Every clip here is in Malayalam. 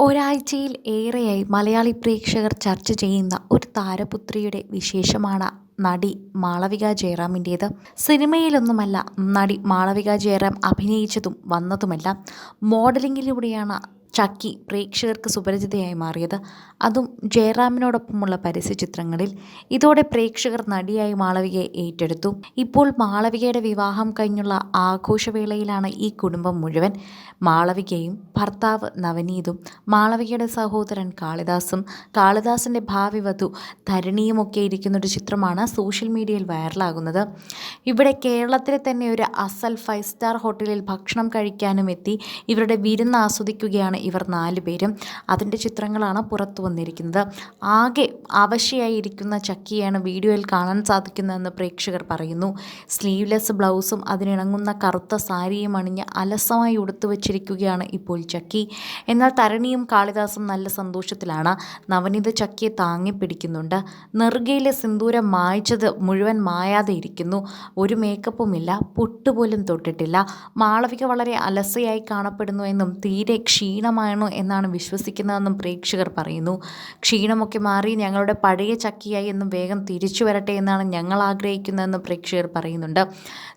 ഒരാഴ്ചയിൽ ഏറെയായി മലയാളി പ്രേക്ഷകർ ചർച്ച ചെയ്യുന്ന ഒരു താരപുത്രിയുടെ വിശേഷമാണ് നടി മാളവിക ജയറാമിന്റേത്. സിനിമയിലൊന്നുമല്ല നടി മാളവിക ജയറാം അഭിനയിച്ചതും വന്നതുമല്ല മോഡലിങ്ങിലൂടെയാണ് ചക്കി പ്രേക്ഷകർക്ക് സുപരിചിതയായി മാറിയത്. അതും ജയറാമിനോടൊപ്പമുള്ള പരസ്യചിത്രങ്ങളിൽ ഇതോടെ പ്രേക്ഷകർ നടിയായി മാളവികയെ ഏറ്റെടുത്തു. ഇപ്പോൾ മാളവികയുടെ വിവാഹം കഴിഞ്ഞുള്ള ആഘോഷവേളയിലാണ് ഈ കുടുംബം മുഴുവൻ. മാളവികയും ഭർത്താവ് നവനീതും മാളവികയുടെ സഹോദരൻ കാളിദാസും കാളിദാസിന്റെ ഭാവി വധു ധരണിയുമൊക്കെ ഇരിക്കുന്നൊരു ചിത്രമാണ് സോഷ്യൽ മീഡിയയിൽ വൈറലാകുന്നത്. ഇവിടെ കേരളത്തിലെ തന്നെ ഒരു അസൽ ഫൈവ് സ്റ്റാർ ഹോട്ടലിൽ ഭക്ഷണം കഴിക്കാനും എത്തി. ഇവരുടെ വിരുന്ന് ആസ്വദിക്കുകയാണ് ഇവർ നാല് പേരും. അതിന്റെ ചിത്രങ്ങളാണ് പുറത്തു വന്നിരിക്കുന്നത്. ആകെ അവശയായിരിക്കുന്ന ചക്കിയാണ് വീഡിയോയിൽ കാണാൻ സാധിക്കുന്നതെന്ന് പ്രേക്ഷകർ പറയുന്നു. സ്ലീവ്ലെസ് ബ്ലൗസും അതിനിണങ്ങുന്ന കറുത്ത സാരിയും അണിഞ്ഞ് അലസമായി ഉടുത്തു വച്ചിരിക്കുകയാണ് ഇപ്പോൾ ചക്കി. എന്നാൽ തരണിയും കാളിദാസും നല്ല സന്തോഷത്തിലാണ്. നവനീത ചക്കിയെ താങ്ങി പിടിക്കുന്നുണ്ട്. നെറുകയിലെ സിന്ദൂരം മായ്ച്ചത് മുഴുവൻ മായാതെ ഇരിക്കുന്നു. ഒരു മേക്കപ്പുമില്ല പൊട്ടുപോലും തൊട്ടിട്ടില്ല. മാളവിക വളരെ അലസയായി കാണപ്പെടുന്നു എന്നും തീരെ ക്ഷീണമാണോ എന്നാണ് വിശ്വസിക്കുന്നതെന്നും പ്രേക്ഷകർ പറയുന്നു. ക്ഷീണമൊക്കെ മാറി ഞങ്ങളുടെ പഴയ ചക്കിയായി എന്നും വേഗം തിരിച്ചു വരട്ടെ എന്നാണ് ഞങ്ങൾ ആഗ്രഹിക്കുന്നതെന്ന് പ്രേക്ഷകർ പറയുന്നുണ്ട്.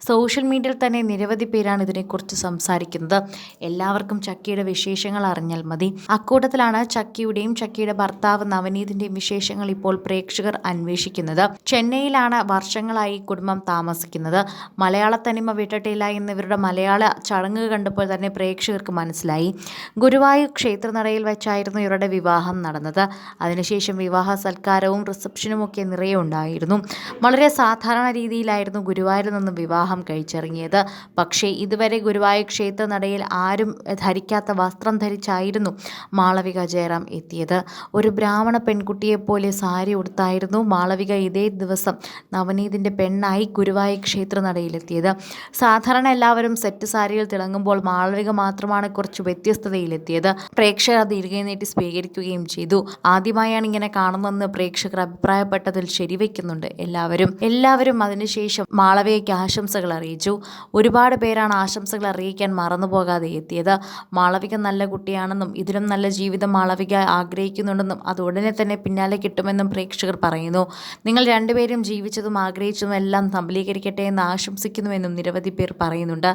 സോഷ്യൽ മീഡിയയിൽ തന്നെ നിരവധി പേരാണ് ഇതിനെക്കുറിച്ച് സംസാരിക്കുന്നത്. എല്ലാവർക്കും ചക്കിയുടെ വിശേഷങ്ങൾ അറിഞ്ഞാൽ മതി. അക്കൂട്ടത്തിലാണ് ചക്കിയുടെയും ചക്കിയുടെ ഭർത്താവ് നവനീതിന്റെയും വിശേഷങ്ങൾ ഇപ്പോൾ പ്രേക്ഷകർ അന്വേഷിക്കുന്നത്. ചെന്നൈയിലാണ് വർഷങ്ങളായി കുടുംബം കുടുംബം താമസിക്കുന്നത് മലയാള തനിമ വിട്ടിട്ടില്ല എന്നിവരുടെ മലയാള ചടങ്ങ് കണ്ടപ്പോൾ തന്നെ പ്രേക്ഷകർക്ക് മനസ്സിലായി. ഗുരുവായൂർ ക്ഷേത്രനടയിൽ വെച്ചായിരുന്നു ഇവരുടെ വിവാഹം നടന്നത്. അതിനുശേഷം വിവാഹ സൽക്കാരവും റിസപ്ഷനുമൊക്കെ നിറയെ ഉണ്ടായിരുന്നു. വളരെ സാധാരണ രീതിയിലായിരുന്നു ഗുരുവായൂരിൽ നിന്ന് വിവാഹം കഴിച്ചിറങ്ങിയത്. പക്ഷേ ഇതുവരെ ഗുരുവായൂർ ക്ഷേത്രനടയിൽ ആരും ധരിക്കാത്ത വസ്ത്രം ധരിച്ചായിരുന്നു മാളവിക ജയറാം എത്തിയത്. ഒരു ബ്രാഹ്മണ പെൺകുട്ടിയെപ്പോലെ സാരി ഉടുത്തായിരുന്നു മാളവിക ഇതേ ദിവസം നവനീതിന്റെ പെണ്ണായി ഗുരുവായൂർ ക്ഷേത്രനടയിലെത്തിയത്. സാധാരണ എല്ലാവരും സെറ്റ് സാരിയിൽ തിളങ്ങുമ്പോൾ മാളവിക മാത്രമാണ് കുറച്ച് വ്യത്യസ്തതയിലെത്തിയത്. പ്രേക്ഷകർ അത് നീട്ടി സ്വീകരിക്കുകയും ചെയ്തു. ആദ്യമായാണ് ഇങ്ങനെ കാണുന്നതെന്ന് പ്രേക്ഷകർ അഭിപ്രായപ്പെട്ടതിൽ ശരിവെക്കുന്നുണ്ട് എല്ലാവരും. എല്ലാവരും അതിനുശേഷം മാളവികയ്ക്ക് ആശംസകൾ അറിയിച്ചു. ഒരുപാട് പേരാണ് ആശംസകൾ അറിയിക്കാൻ മറന്നുപോകാതെ എത്തിയത്. മാളവിക നല്ല കുട്ടിയാണെന്നും ഇതിലും നല്ല ജീവിതം മാളവിക ആഗ്രഹിക്കുന്നുണ്ടെന്നും അത് ഉടനെ തന്നെ പിന്നാലെ കിട്ടുമെന്നും പ്രേക്ഷകർ പറയുന്നു. നിങ്ങൾ രണ്ടുപേരും ജീവിച്ചതും ആഗ്രഹിച്ചതും എല്ലാം സബലീകരിക്കട്ടെ എന്ന് ആശംസിക്കുന്നുവെന്നും നിരവധി പേർ പറയുന്നുണ്ട്.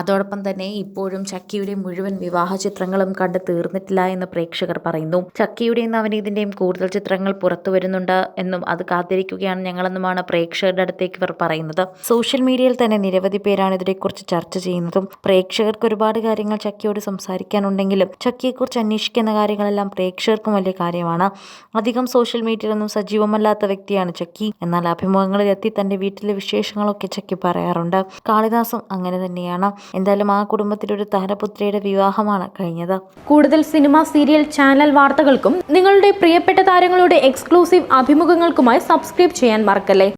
അതോടൊപ്പം തന്നെ ഇപ്പോഴും ചക്കിയുടെ മുഴുവൻ വിവാഹ ചിത്രങ്ങളും കണ്ട് തീർന്നിട്ടില്ല എന്ന് പ്രേക്ഷകർ പറയുന്നു. ചക്കിയുടെയും നവനീതിന്റെയും കൂടുതൽ ചിത്രങ്ങൾ പുറത്തു വരുന്നുണ്ട് എന്നും അത് കാത്തിരിക്കുകയാണ് ഞങ്ങളെന്നുമാണ് പ്രേക്ഷകരുടെ അടുത്തേക്ക് ഇവർ പറയുന്നത്. സോഷ്യൽ മീഡിയയിൽ തന്നെ നിരവധി പേരാണ് ഇതിനെക്കുറിച്ച് ചർച്ച ചെയ്യുന്നതും. പ്രേക്ഷകർക്ക് ഒരുപാട് കാര്യങ്ങൾ ചക്കിയോട് സംസാരിക്കാനുണ്ടെങ്കിലും ചക്കിയെക്കുറിച്ച് അന്വേഷിക്കുന്ന കാര്യങ്ങളെല്ലാം പ്രേക്ഷകർക്കും വലിയ കാര്യമാണ്. അധികം സോഷ്യൽ മീഡിയയിലൊന്നും സജീവമല്ലാത്ത വ്യക്തിയാണ് ചക്കി. എന്നാൽ അഭിമുഖങ്ങളിൽ എത്തി തന്റെ വീട്ടിലെ വിശേഷങ്ങളൊക്കെ ചക്കി പറയാറുണ്ട്. കാളിദാസും അങ്ങനെ തന്നെയാണ്. എന്തായാലും ആ കുടുംബത്തിലൊരു താരപുത്രിയുടെ വിവാഹമാണ് കഴിഞ്ഞത്. കൂടുതൽ സിനിമ സീരിയൽ ചാനൽ വാർത്തകൾക്കും നിങ്ങളുടെ പ്രിയപ്പെട്ട താരങ്ങളുടെ എക്സ്ക്ലൂസീവ് അഭിമുഖങ്ങൾക്കുമായി സബ്സ്ക്രൈബ് ചെയ്യാൻ മറക്കല്ലേ?